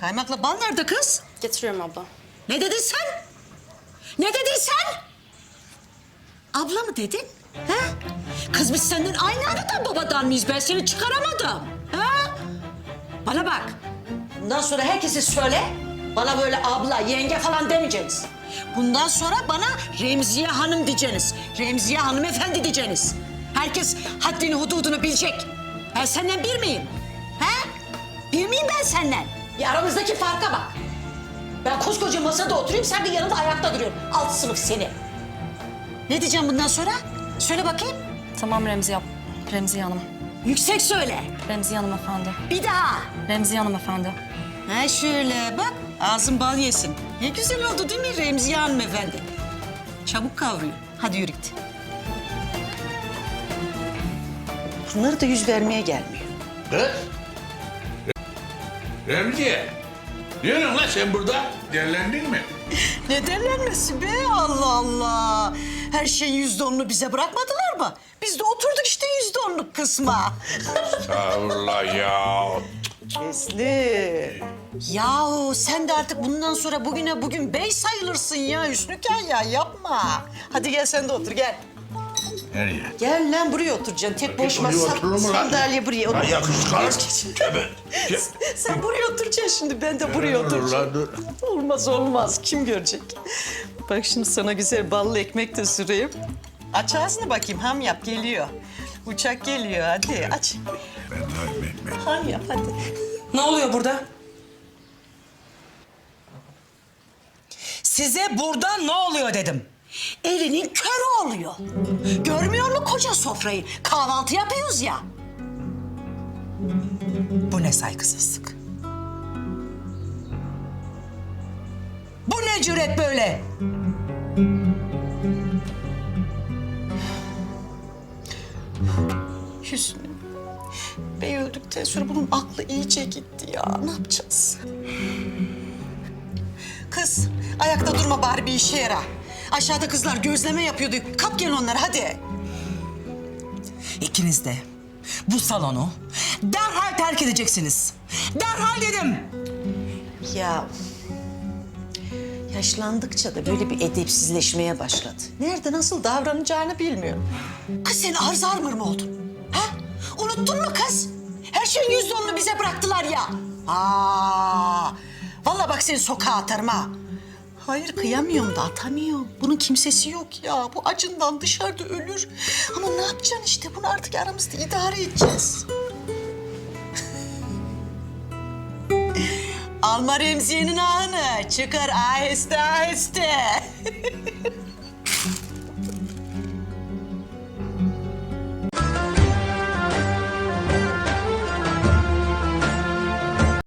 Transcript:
Kaymakla bal nerede kız? Getiriyorum abla. Ne dedin sen? Ne dedin sen? Abla mı dedin? Ha? Kız biz senden aynı anadan babadan mıyız? Ben seni çıkaramadım. Ha? Bana bak. Bundan sonra herkese söyle. Bana böyle abla, yenge falan demeyeceksiniz. Bundan sonra bana Remziye Hanım diyeceksiniz. Remziye Hanımefendi diyeceksiniz. Herkes haddini hududunu bilecek. Ben senden bir miyim? Ha? Bir miyim ben senden? Bir aramızdaki farka bak. Ben koskoca masada oturayım, sen de yanında ayakta duruyorsun. Alt sınıf seni. Ne diyeceğim bundan sonra? Söyle bakayım. Tamam Remzi yap. Remzi Hanım. Yüksek söyle. Remzi Hanım efendi. Bir daha. Remzi Hanım efendi. Ha şöyle bak, ağzın bal yesin. Ne güzel oldu değil mi Remziye hanımefendi? Çabuk kavruyor. Hadi yürü git. Bunları da yüz vermeye gelmiyor. Kız. Remziye. Ne diyorsun lan sen burada? Derlendin mi? Ne derlenmesi be Allah Allah. Her şeyin yüzde onunu bize bırakmadılar mı? Biz de oturduk işte yüzde onluk kısma. Estağfurullah ya. Esli. Yahu sen de artık bundan sonra bugüne bugün bey sayılırsın ya Hüsnüken ya yapma. Hadi gel sen de otur gel. Nereye? Gel lan buraya oturacaksın. Tek boş Oraya masa, oturur mu lan? sandalye buraya Lan otur. yakışıklı. Tövbe. Sen buraya oturacaksın şimdi ben de buraya oturacağım. lan, dur. Olmaz olmaz kim görecek? Bak şimdi sana güzel ballı ekmek de süreyim. Aç ağzını bakayım ham yap geliyor. Uçak geliyor hadi aç. Ben, ben, ben. Ham yap hadi. Ne oluyor burada? Size burada ne oluyor dedim. Elinin körü oluyor. Görmüyor mu koca sofrayı? Kahvaltı yapıyoruz ya. Bu ne saygısızlık? Bu ne cüret böyle? Hüsnü. Bey öldükten sonra bunun aklı iyice gitti ya. Ne yapacağız? Kız, ayakta durma bari bir işe yara. Aşağıda kızlar gözleme yapıyordu. Kap gel onları hadi. İkiniz de bu salonu derhal terk edeceksiniz. Derhal dedim. Ya yaşlandıkça da böyle bir edepsizleşmeye başladı. Nerede nasıl davranacağını bilmiyor. Kız sen arz armır mı oldun? Ha? Unuttun mu kız? Her şeyin yüzde onunu bize bıraktılar ya. Aa, vallahi bak seni sokağa atarım ha. Hayır kıyamıyorum da atamıyorum. Bunun kimsesi yok ya. Bu acından dışarıda ölür. Ama ne yapacaksın işte bunu artık aramızda idare edeceğiz. Alma Remziye'nin ahını. Çıkar aheste aheste.